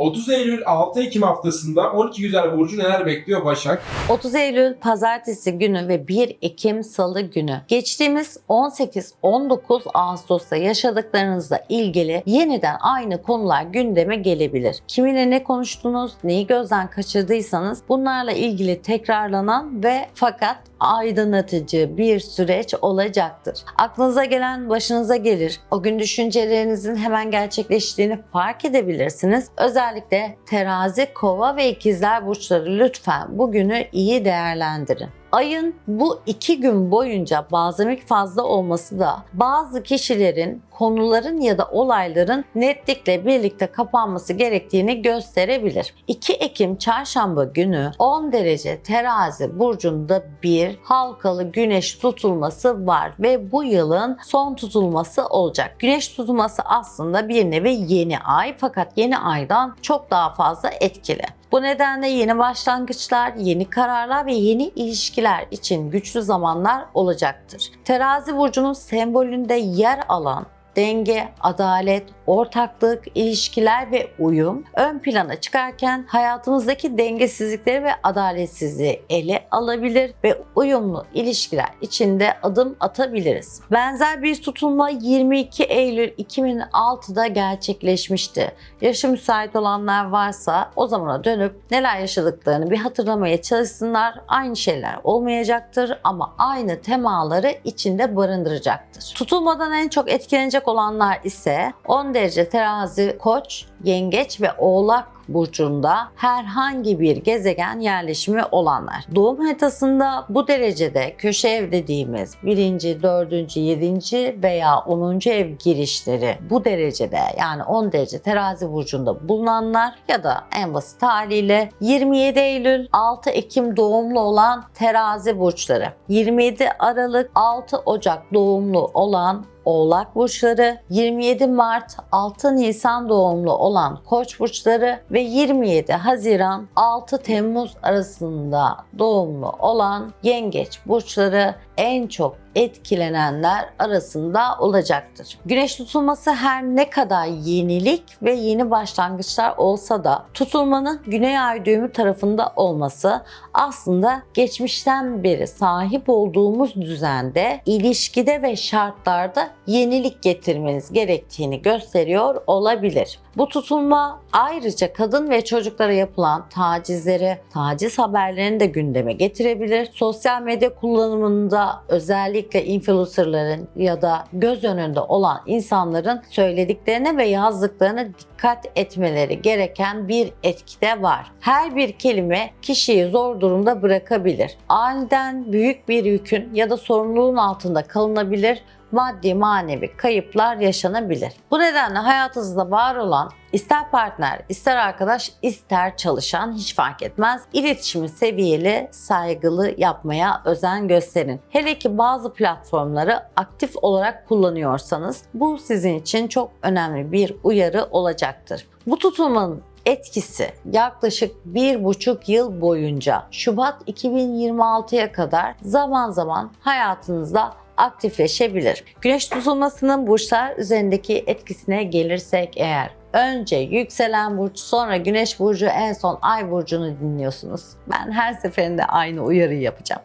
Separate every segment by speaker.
Speaker 1: 30 Eylül 6 Ekim haftasında 12 güzel burcu neler bekliyor Başak?
Speaker 2: 30 Eylül pazartesi günü ve 1 Ekim salı günü. Geçtiğimiz 18-19 Ağustos'ta yaşadıklarınızla ilgili yeniden aynı konular gündeme gelebilir. Kiminle ne konuştunuz, neyi gözden kaçırdıysanız bunlarla ilgili tekrarlanan ve fakat aydınlatıcı bir süreç olacaktır. Aklınıza gelen başınıza gelir. O gün düşüncelerinizin hemen gerçekleştiğini fark edebilirsiniz. Özellikle terazi, kova ve ikizler burçları lütfen bugünü iyi değerlendirin. Ayın bu iki gün boyunca bazamik fazla olması da bazı kişilerin konuların ya da olayların netlikle birlikte kapanması gerektiğini gösterebilir. 2 Ekim çarşamba günü 10 derece terazi burcunda bir halkalı güneş tutulması var ve bu yılın son tutulması olacak. Güneş tutulması aslında bir nevi yeni ay fakat yeni aydan çok daha fazla etkili. Bu nedenle yeni başlangıçlar, yeni kararlar ve yeni ilişkiler için güçlü zamanlar olacaktır. Terazi burcunun sembolünde yer alan denge, adalet, ortaklık, ilişkiler ve uyum ön plana çıkarken hayatımızdaki dengesizlikleri ve adaletsizliği ele alabilir ve uyumlu ilişkiler içinde adım atabiliriz. Benzer bir tutulma 22 Eylül 2006'da gerçekleşmişti. Yaşı müsait olanlar varsa o zamana dönüp neler yaşadıklarını bir hatırlamaya çalışsınlar. Aynı şeyler olmayacaktır ama aynı temaları içinde barındıracaktır. Tutulmadan en çok etkilenecek olanlar ise 10 derece terazi, koç, yengeç ve oğlak burcunda herhangi bir gezegen yerleşimi olanlar. Doğum haritasında bu derecede köşe ev dediğimiz 1. 4. 7. veya 10. ev girişleri bu derecede yani 10 derece terazi burcunda bulunanlar ya da en basit haliyle 27 Eylül 6 Ekim doğumlu olan terazi burçları. 27 Aralık 6 Ocak doğumlu olan Oğlak burçları, 27 Mart 6 Nisan doğumlu olan Koç burçları ve 27 Haziran 6 Temmuz arasında doğumlu olan Yengeç burçları en çok etkilenenler arasında olacaktır. Güneş tutulması her ne kadar yenilik ve yeni başlangıçlar olsa da tutulmanın güney ay düğümü tarafında olması aslında geçmişten beri sahip olduğumuz düzende ilişkide ve şartlarda yenilik getirmeniz gerektiğini gösteriyor olabilir. Bu tutulma ayrıca kadın ve çocuklara yapılan tacizleri, taciz haberlerini de gündeme getirebilir. Sosyal medya kullanımında özellikle influencerların ya da göz önünde olan insanların söylediklerine ve yazdıklarına dikkat etmeleri gereken bir etkide var. Her bir kelime kişiyi zor durumda bırakabilir. Aniden büyük bir yükün ya da sorumluluğun altında kalınabilir maddi manevi kayıplar yaşanabilir. Bu nedenle hayatınızda var olan ister partner, ister arkadaş, ister çalışan hiç fark etmez. İletişimi seviyeli, saygılı yapmaya özen gösterin. Hele ki bazı platformları aktif olarak kullanıyorsanız bu sizin için çok önemli bir uyarı olacaktır. Bu tutulmanın etkisi yaklaşık bir buçuk yıl boyunca Şubat 2026'ya kadar zaman zaman hayatınızda aktifleşebilir. Güneş tutulmasının burçlar üzerindeki etkisine gelirsek eğer önce yükselen burç sonra güneş burcu en son ay burcunu dinliyorsunuz. Ben her seferinde aynı uyarıyı yapacağım.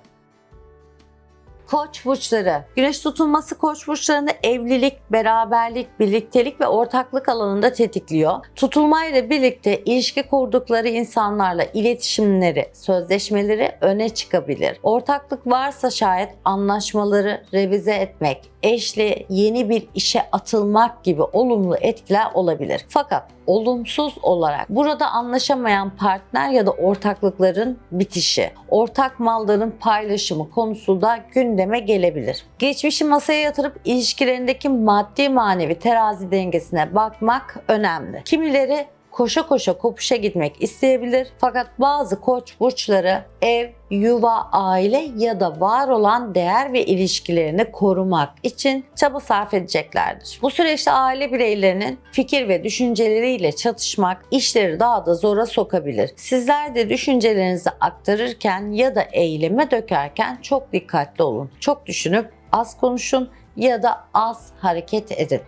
Speaker 2: Koç burçları. Güneş tutulması koç burçlarını evlilik, beraberlik, birliktelik ve ortaklık alanında tetikliyor. Tutulmayla birlikte ilişki kurdukları insanlarla iletişimleri, sözleşmeleri öne çıkabilir. Ortaklık varsa şayet anlaşmaları revize etmek, eşle yeni bir işe atılmak gibi olumlu etkiler olabilir. Fakat olumsuz olarak burada anlaşamayan partner ya da ortaklıkların bitişi, ortak malların paylaşımı konusu da gündeme gelebilir. Geçmişi masaya yatırıp ilişkilerindeki maddi manevi terazi dengesine bakmak önemli. Kimileri koşa koşa kopuşa gitmek isteyebilir. Fakat bazı koç burçları ev, yuva, aile ya da var olan değer ve ilişkilerini korumak için çaba sarf edeceklerdir. Bu süreçte aile bireylerinin fikir ve düşünceleriyle çatışmak işleri daha da zora sokabilir. Sizler de düşüncelerinizi aktarırken ya da eyleme dökerken çok dikkatli olun. Çok düşünüp az konuşun ya da az hareket edin.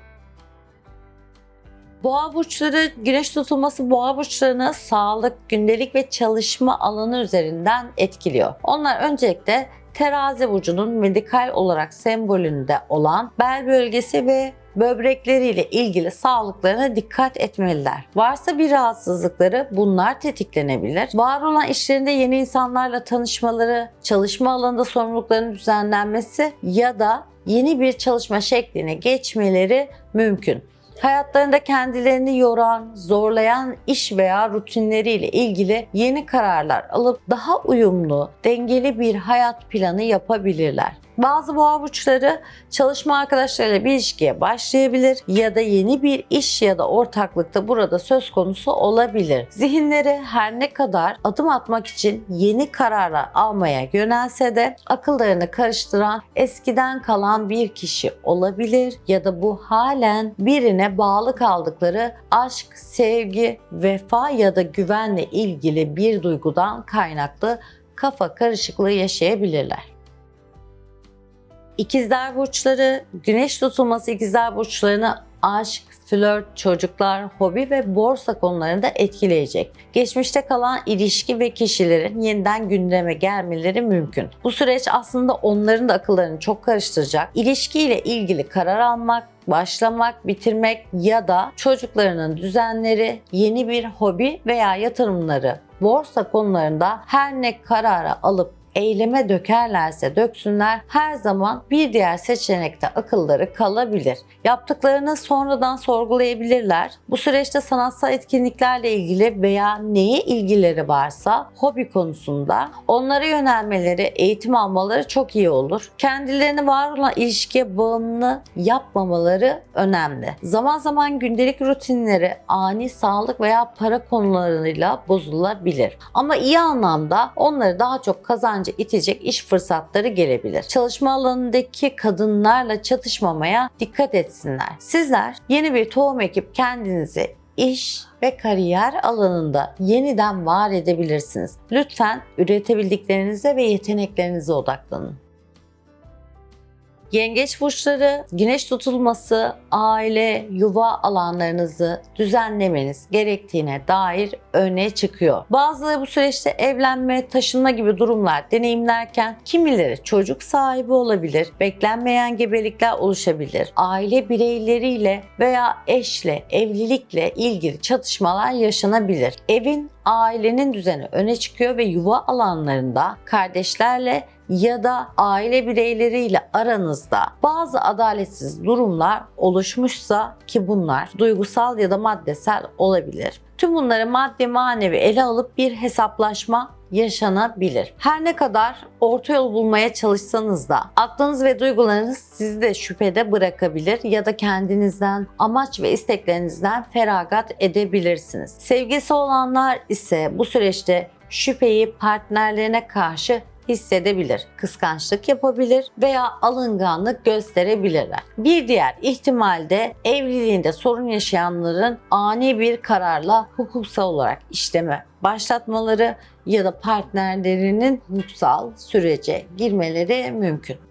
Speaker 2: Boğa burçları, güneş tutulması boğa burçlarını sağlık, gündelik ve çalışma alanı üzerinden etkiliyor. Onlar öncelikle terazi burcunun medikal olarak sembolünde olan bel bölgesi ve böbrekleriyle ilgili sağlıklarına dikkat etmeliler. Varsa bir rahatsızlıkları bunlar tetiklenebilir. Var olan işlerinde yeni insanlarla tanışmaları, çalışma alanında sorumluluklarının düzenlenmesi ya da yeni bir çalışma şekline geçmeleri mümkün. Hayatlarında kendilerini yoran, zorlayan iş veya rutinleriyle ilgili yeni kararlar alıp daha uyumlu, dengeli bir hayat planı yapabilirler. Bazı boğa burçları çalışma arkadaşlarıyla bir ilişkiye başlayabilir ya da yeni bir iş ya da ortaklıkta burada söz konusu olabilir. Zihinleri her ne kadar adım atmak için yeni kararlar almaya yönelse de akıllarını karıştıran eskiden kalan bir kişi olabilir ya da bu halen birine bağlı kaldıkları aşk, sevgi, vefa ya da güvenle ilgili bir duygudan kaynaklı kafa karışıklığı yaşayabilirler. İkizler burçları, güneş tutulması ikizler burçlarını aşk, flört, çocuklar, hobi ve borsa konularında etkileyecek. Geçmişte kalan ilişki ve kişilerin yeniden gündeme gelmeleri mümkün. Bu süreç aslında onların da akıllarını çok karıştıracak. İlişkiyle ilgili karar almak, başlamak, bitirmek ya da çocuklarının düzenleri, yeni bir hobi veya yatırımları borsa konularında her ne karara alıp eyleme dökerlerse döksünler her zaman bir diğer seçenekte akılları kalabilir. Yaptıklarını sonradan sorgulayabilirler. Bu süreçte sanatsal etkinliklerle ilgili veya neye ilgileri varsa hobi konusunda onlara yönelmeleri, eğitim almaları çok iyi olur. Kendilerini var olan ilişkiye bağımlı yapmamaları önemli. Zaman zaman gündelik rutinleri ani sağlık veya para konularıyla bozulabilir. Ama iyi anlamda onları daha çok kazancı itecek iş fırsatları gelebilir. Çalışma alanındaki kadınlarla çatışmamaya dikkat etsinler. Sizler yeni bir tohum ekip kendinizi iş ve kariyer alanında yeniden var edebilirsiniz. Lütfen üretebildiklerinize ve yeteneklerinize odaklanın. Yengeç burçları, güneş tutulması, aile, yuva alanlarınızı düzenlemeniz gerektiğine dair öne çıkıyor. Bazıları bu süreçte evlenme, taşınma gibi durumlar deneyimlerken kimileri çocuk sahibi olabilir, beklenmeyen gebelikler oluşabilir, aile bireyleriyle veya eşle, evlilikle ilgili çatışmalar yaşanabilir. Evin ailenin düzeni öne çıkıyor ve yuva alanlarında kardeşlerle ya da aile bireyleriyle aranızda bazı adaletsiz durumlar oluşmuşsa ki bunlar duygusal ya da maddesel olabilir. Tüm bunları maddi manevi ele alıp bir hesaplaşma yaşanabilir. Her ne kadar orta yol bulmaya çalışsanız da aklınız ve duygularınız sizi de şüphede bırakabilir ya da kendinizden, amaç ve isteklerinizden feragat edebilirsiniz. Sevgisi olanlar ise bu süreçte şüpheyi partnerlerine karşı hissedebilir, kıskançlık yapabilir veya alınganlık gösterebilirler. Bir diğer ihtimalde evliliğinde sorun yaşayanların ani bir kararla hukuksal olarak işleme başlatmaları ya da partnerlerinin hukuksal sürece girmeleri mümkün.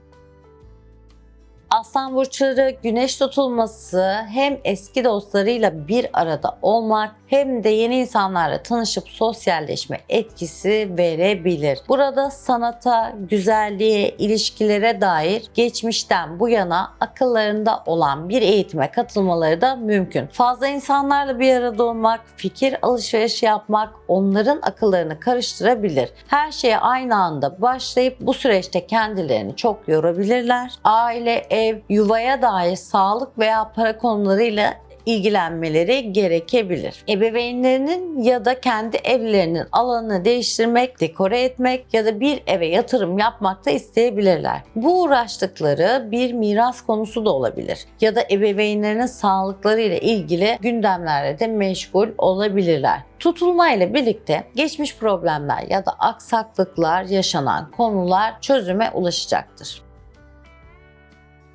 Speaker 2: Aslan burçları güneş tutulması hem eski dostlarıyla bir arada olmak hem de yeni insanlarla tanışıp sosyalleşme etkisi verebilir. Burada sanata, güzelliğe, ilişkilere dair geçmişten bu yana akıllarında olan bir eğitime katılmaları da mümkün. Fazla insanlarla bir arada olmak, fikir alışverişi yapmak onların akıllarını karıştırabilir. Her şeye aynı anda başlayıp bu süreçte kendilerini çok yorabilirler. Aile, ev, yuvaya dair sağlık veya para konularıyla ilgilenmeleri gerekebilir. Ebeveynlerinin ya da kendi evlerinin alanını değiştirmek, dekore etmek ya da bir eve yatırım yapmak da isteyebilirler. Bu uğraştıkları bir miras konusu da olabilir ya da ebeveynlerinin sağlıkları ile ilgili gündemlerle de meşgul olabilirler. Tutulma ile birlikte geçmiş problemler ya da aksaklıklar yaşanan konular çözüme ulaşacaktır.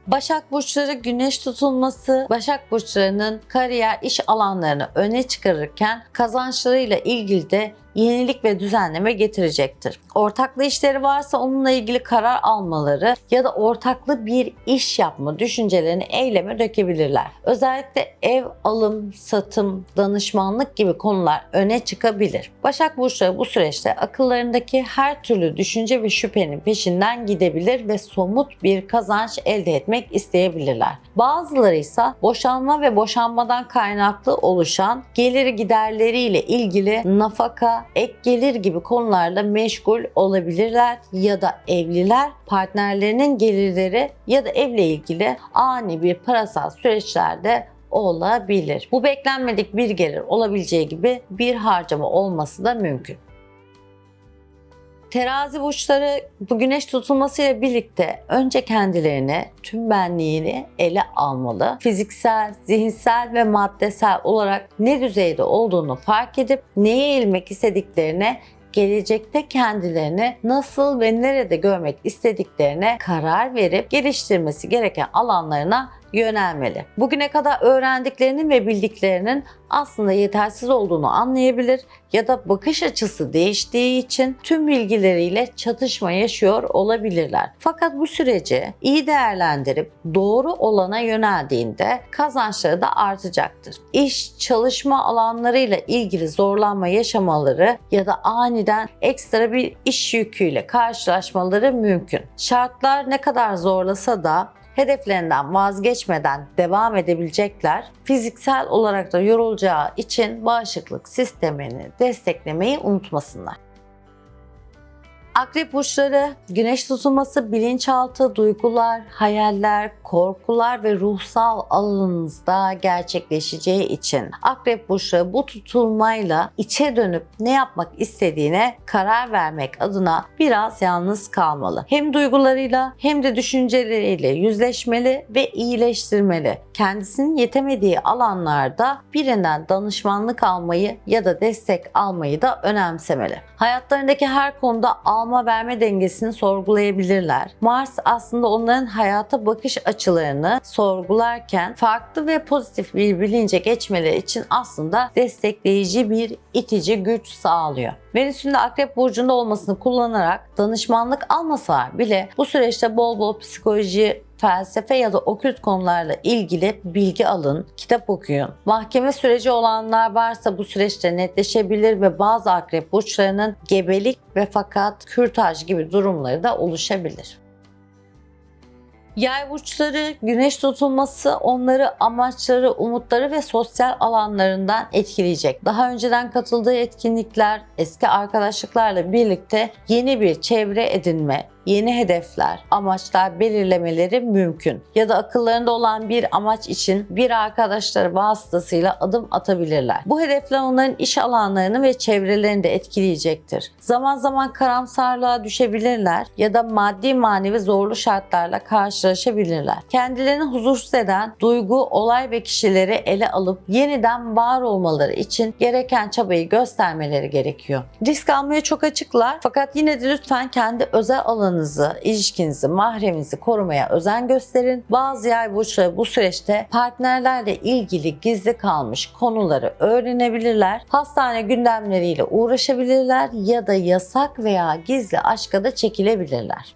Speaker 2: Başak burçları güneş tutulması Başak burçlarının kariyer iş alanlarını öne çıkarırken kazançlarıyla ilgili de yenilik ve düzenleme getirecektir. Ortaklı işleri varsa onunla ilgili karar almaları ya da ortaklı bir iş yapma düşüncelerini eyleme dökebilirler. Özellikle ev alım, satım, danışmanlık gibi konular öne çıkabilir. Başak Burçları bu süreçte akıllarındaki her türlü düşünce ve şüphenin peşinden gidebilir ve somut bir kazanç elde etmek isteyebilirler. Bazıları ise boşanma ve boşanmadan kaynaklı oluşan geliri giderleriyle ilgili nafaka, ek gelir gibi konularla meşgul olabilirler ya da evliler partnerlerinin gelirleri ya da evle ilgili ani bir parasal süreçlerde olabilir. Bu beklenmedik bir gelir olabileceği gibi bir harcama olması da mümkün. Terazi burçları bu güneş tutulmasıyla birlikte önce kendilerini, tüm benliğini ele almalı. Fiziksel, zihinsel ve maddesel olarak ne düzeyde olduğunu fark edip neye eğilmek istediklerine gelecekte kendilerini nasıl ve nerede görmek istediklerine karar verip geliştirmesi gereken alanlarına yönelmeli. Bugüne kadar öğrendiklerinin ve bildiklerinin aslında yetersiz olduğunu anlayabilir ya da bakış açısı değiştiği için tüm bilgileriyle çatışma yaşıyor olabilirler. Fakat bu süreci iyi değerlendirip doğru olana yöneldiğinde kazançları da artacaktır. İş, çalışma alanlarıyla ilgili zorlanma yaşamaları ya da aniden ekstra bir iş yüküyle karşılaşmaları mümkün. Şartlar ne kadar zorlasa da hedeflerinden vazgeçmeden devam edebilecekler. Fiziksel olarak da yorulacağı için bağışıklık sistemini desteklemeyi unutmasınlar. Akrep burçları güneş tutulması bilinçaltı, duygular, hayaller, korkular ve ruhsal alanınızda gerçekleşeceği için akrep burçları bu tutulmayla içe dönüp ne yapmak istediğine karar vermek adına biraz yalnız kalmalı. Hem duygularıyla hem de düşünceleriyle yüzleşmeli ve iyileştirmeli. Kendisinin yetemediği alanlarda birinden danışmanlık almayı ya da destek almayı da önemsemeli. Hayatlarındaki her konuda alma verme dengesini sorgulayabilirler. Mars aslında onların hayata bakış açılarını sorgularken farklı ve pozitif bir bilince geçmeleri için aslında destekleyici bir itici güç sağlıyor. Venüs'ün de Akrep Burcu'nda olmasını kullanarak danışmanlık almasalar bile bu süreçte bol bol psikoloji, felsefe ya da okült konularla ilgili bilgi alın, kitap okuyun. Mahkeme süreci olanlar varsa bu süreçte netleşebilir ve bazı akrep burçlarının gebelik ve fakat kürtaj gibi durumları da oluşabilir. Yay burçları, güneş tutulması onları amaçları, umutları ve sosyal alanlarından etkileyecek. Daha önceden katıldığı etkinlikler, eski arkadaşlıklarla birlikte yeni bir çevre edinme, yeni hedefler, amaçlar belirlemeleri mümkün. Ya da akıllarında olan bir amaç için bir arkadaşları vasıtasıyla adım atabilirler. Bu hedefler onların iş alanlarını ve çevrelerini de etkileyecektir. Zaman zaman karamsarlığa düşebilirler ya da maddi manevi zorlu şartlarla karşılaşabilirler. Kendilerini huzursuz eden duygu, olay ve kişileri ele alıp yeniden var olmaları için gereken çabayı göstermeleri gerekiyor. Risk almaya çok açıklar fakat yine de lütfen kendi özel alanınızı, ilişkinizi, mahreminizi korumaya özen gösterin. Bazı yay burçları bu süreçte partnerlerle ilgili gizli kalmış konuları öğrenebilirler. Hastane gündemleriyle uğraşabilirler ya da yasak veya gizli aşka da çekilebilirler.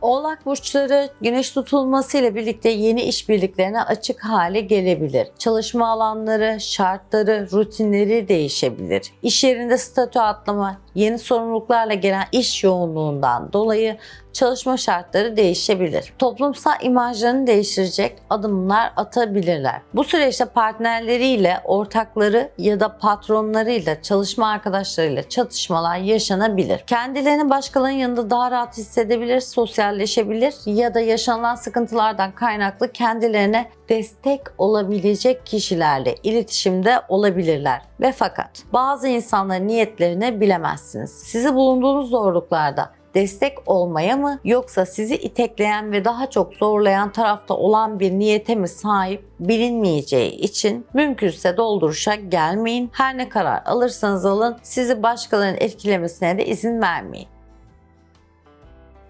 Speaker 2: Oğlak burçları güneş tutulması ile birlikte yeni işbirliklerine açık hale gelebilir. Çalışma alanları, şartları, rutinleri değişebilir. İş yerinde statü atlama, yeni sorumluluklarla gelen iş yoğunluğundan dolayı çalışma şartları değişebilir. Toplumsal imajlarını değiştirecek adımlar atabilirler. Bu süreçte partnerleriyle, ortakları ya da patronlarıyla, çalışma arkadaşlarıyla çatışmalar yaşanabilir. Kendilerini başkalarının yanında daha rahat hissedebilir, sosyalleşebilir ya da yaşanılan sıkıntılardan kaynaklı kendilerine destek olabilecek kişilerle iletişimde olabilirler. Ve fakat bazı insanların niyetlerini bilemezsiniz. Sizi bulunduğunuz zorluklarda destek olmaya mı yoksa sizi itekleyen ve daha çok zorlayan tarafta olan bir niyete mi sahip bilinmeyeceği için mümkünse dolduruşa gelmeyin. Her ne karar alırsanız alın sizi başkalarının etkilemesine de izin vermeyin.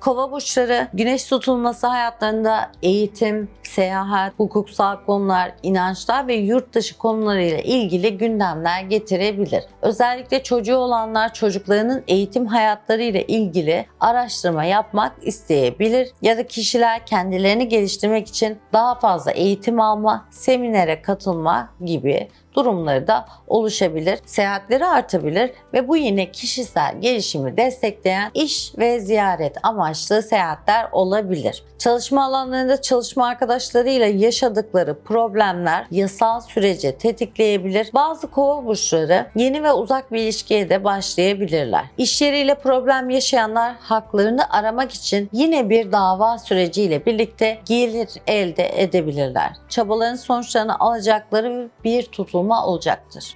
Speaker 2: Kova burçları güneş tutulması hayatlarında eğitim, seyahat, hukuksal konular, inançlar ve yurt dışı konularıyla ilgili gündemler getirebilir. Özellikle çocuğu olanlar çocuklarının eğitim hayatlarıyla ilgili araştırma yapmak isteyebilir ya da kişiler kendilerini geliştirmek için daha fazla eğitim alma, seminere katılma gibi durumları da oluşabilir. Seyahatleri artabilir ve bu yine kişisel gelişimi destekleyen iş ve ziyaret amaçlı seyahatler olabilir. Çalışma alanlarında çalışma arkadaşlarıyla yaşadıkları problemler yasal süreci tetikleyebilir. Bazı kova burçları yeni ve uzak bir ilişkiye de başlayabilirler. İş yeriyle problem yaşayanlar haklarını aramak için yine bir dava süreciyle birlikte gelir elde edebilirler. Çabaların sonuçlarını alacakları bir tutulma olacaktır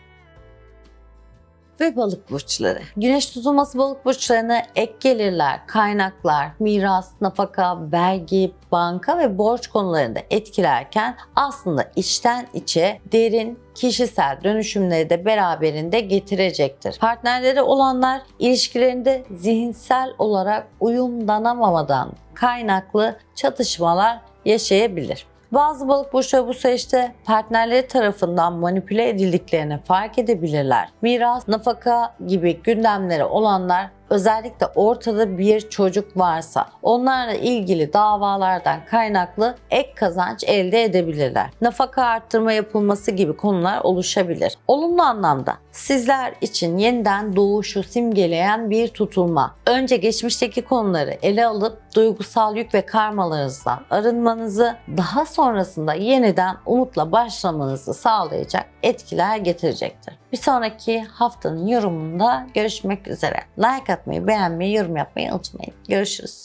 Speaker 2: ve balık burçları. Güneş tutulması balık burçlarına ek gelirler, kaynaklar, miras, nafaka, vergi, banka ve borç konularında etkilerken aslında içten içe derin kişisel dönüşümleri de beraberinde getirecektir. Partnerleri olanlar ilişkilerinde zihinsel olarak uyumlanamamadan kaynaklı çatışmalar yaşayabilir. Bazı balık burçları bu süreçte partnerleri tarafından manipüle edildiklerini fark edebilirler. Miras, nafaka gibi gündemleri olanlar özellikle ortada bir çocuk varsa onlarla ilgili davalardan kaynaklı ek kazanç elde edebilirler. Nafaka arttırma yapılması gibi konular oluşabilir. Olumlu anlamda sizler için yeniden doğuşu simgeleyen bir tutulma. Önce geçmişteki konuları ele alıp duygusal yük ve karmalarınızdan arınmanızı, daha sonrasında yeniden umutla başlamanızı sağlayacak etkiler getirecektir. Bir sonraki haftanın yorumunda görüşmek üzere. Like atmayı, beğenmeyi, yorum yapmayı unutmayın. Görüşürüz.